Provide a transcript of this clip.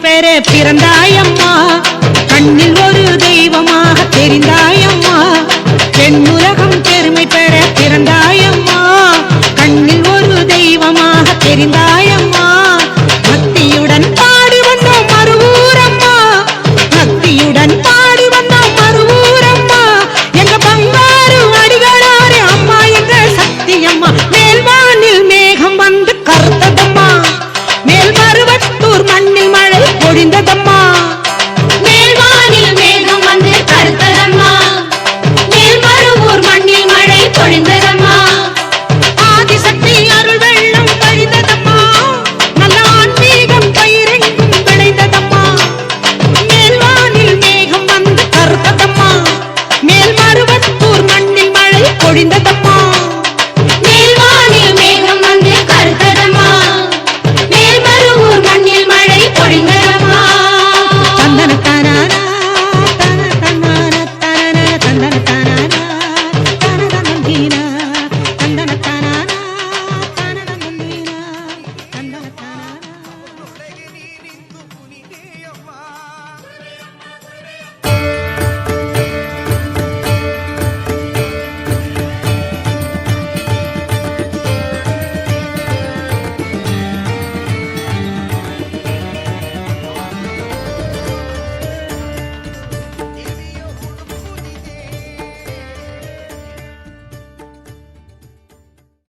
பெற பிறந்தாயம்மா. intenta